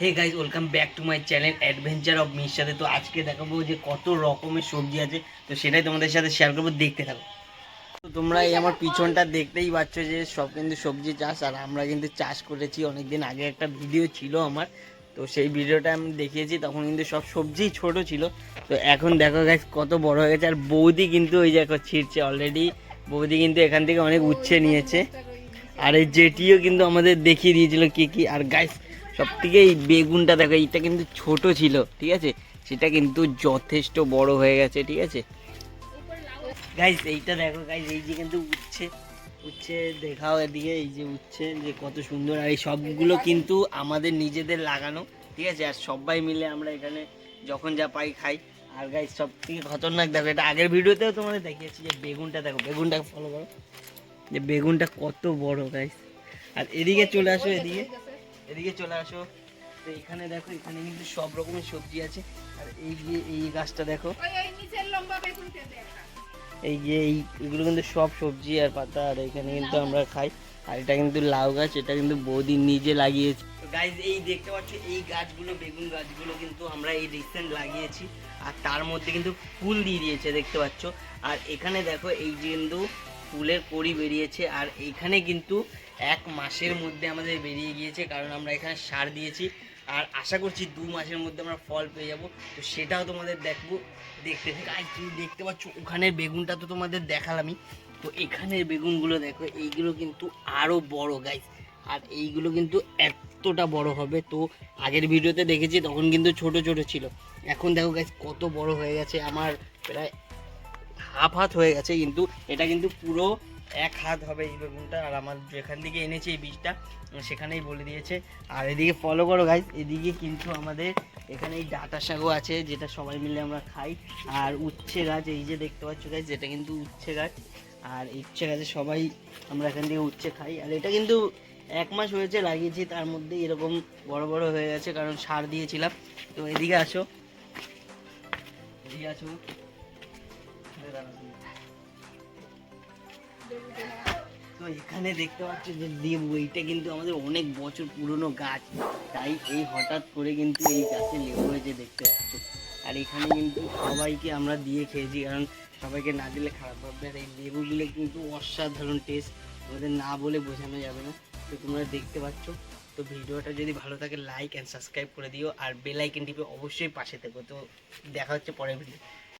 Hey guys welcome back to my channel adventure of Mir সাথে তো আজকে দেখাবো যে কত রকমের সবজি আছে, তো সেটাই তোমাদের সাথে শেয়ার করব, দেখতে থাকো। তো তোমরা এই আমার পিছনটা দেখতেই পাচ্ছ যে সব কিন্তু সবজি চাষ, আর আমরা কিন্তু চাষ করেছি, অনেকদিন আগে একটা ভিডিও ছিল আমার। তো সেই ভিডিওটা আমি দেখিয়েছি, তখন কিন্তু সব সবজি ছোট ছিল। তো এখন দেখো গাইজ কত বড় হয়ে গেছে, আর বৌদি কিন্তু ওই দেখো ছিঁড়ছে অলরেডি বৌদি কিন্তু এখান থেকে অনেক উচ্ছে নিয়েছে। আর এই জেটিও কিন্তু আমাদের দেখিয়ে দিয়েছিল কি কি। আর গাইস সব থেকে এই বেগুনটা দেখো, এইটা কিন্তু ছোট ছিল, ঠিক আছে? সেটা কিন্তু যথেষ্ট বড় হয়ে গেছে, ঠিক আছে? গাইস এইটা দেখো গাইস এই যে কিন্তু উঠছে উচ্ছে, দেখাও এদিকে, এই যে উচ্ছে, যে কত সুন্দর, আর এই সবগুলো কিন্তু আমাদের নিজেদের লাগানো, ঠিক আছে? আর সবাই মিলে আমরা এখানে যখন যা পাই খাই। আর গাইস সব থেকে খতরনাক দেখো, এটা আগের ভিডিওতেও তোমাদের দেখিয়েছি যে বেগুনটা দেখো, বেগুনটা ফলো করো, যে বেগুনটা কত বড় গাইস আর এদিকে চলে আসো, এদিকে। এদিকে চলে আসো। তো এখানে দেখো এখানে কিন্তু সব রকমের সবজি আছে। আর এই যে এই গাছটা দেখো। এই যে এই এগুলো কিন্তু সব সবজি আর পাতা আর এখানে কিন্তু আমরা খাই। আর এটা কিন্তু লাউ গাছ এটা কিন্তু বৌদি নিজে লাগিয়েছে। গাইজ এই দেখতে পাচ্ছ এই গাছগুলো বেগুন গাছগুলো কিন্তু আমরা এই রিসেন্ট লাগিয়েছি। আর তার মধ্যে কিন্তু ফুল দিয়ে দিয়েছে দেখতে পাচ্ছ। আর এখানে দেখো এই যে কিন্তু ফুলের কড়ি বেরিয়েছে আর এখানে কিন্তু এক মাসের মধ্যে আমাদের বেরিয়ে গিয়েছে, কারণ আমরা এখানে সার দিয়েছি। আর আশা করছি দু মাসের মধ্যে আমরা ফল পেয়ে যাব। তো সেটাও তোমাদের দেখব, দেখতে গাইজ তুমি দেখতে পাচ্ছ, ওখানের বেগুনটা তো তোমাদের দেখালামই। তো এখানের বেগুনগুলো দেখো, এইগুলো কিন্তু আরও বড় গাইজ আর এইগুলো কিন্তু এতটা বড় হবে। তো আগের ভিডিওতে দেখেছি, তখন কিন্তু ছোট ছোট ছিল। এখন দেখো গাইজ কত বড় হয়ে গেছে। আমার প্রায় হাফ হাত হয়ে গেছে কিন্তু, এটা কিন্তু পুরো এক হাত হবে এই বেগুনটা। আর আমার যেখান থেকে এনেছি এই বীজটা, সেখানেই বলে দিয়েছে। আর এদিকে ফলো করো গাইজ এদিকে কিন্তু আমাদের এখানে এই ডাটা শাকও আছে, যেটা সবাই মিলে আমরা খাই। আর উচ্ছে গাছ, এই যে দেখতে পাচ্ছ গাছ যেটা কিন্তু উচ্ছে গাছ। আর এই উচ্ছে গাছে সবাই আমরা এখান থেকে উচ্ছে খাই। আর এটা কিন্তু এক মাস হয়েছে লাগিয়েছি, তার মধ্যে এরকম বড় বড় হয়ে গেছে, কারণ সার দিয়েছিলাম। তো এদিকে আসো। এদিকে আসো। তো এখানে দেখতে পাচ্ছ যে লেবু, এইটা কিন্তু আমাদের অনেক বছর পুরনো গাছ। তাই এই হঠাৎ করে কিন্তু এই গাছে লেবু হয়েছে দেখতে পাচ্ছ। আর এখানে কিন্তু সবাইকে আমরা দিয়ে খেয়েছি, কারণ সবাইকে না দিলে খারাপ হবে। আর এই লেবুগুলো কিন্তু অসাধারণ টেস্ট তোমাদের না বলে বোঝানো যাবে না। তো তোমরা দেখতে পাচ্ছ। তো ভিডিওটা যদি ভালো থাকে লাইক অ্যান্ড সাবস্ক্রাইব করে দিও। আর বেল আইকন টিপে অবশ্যই পাশে থেকো। তো দেখা হচ্ছে পরের ভিডিও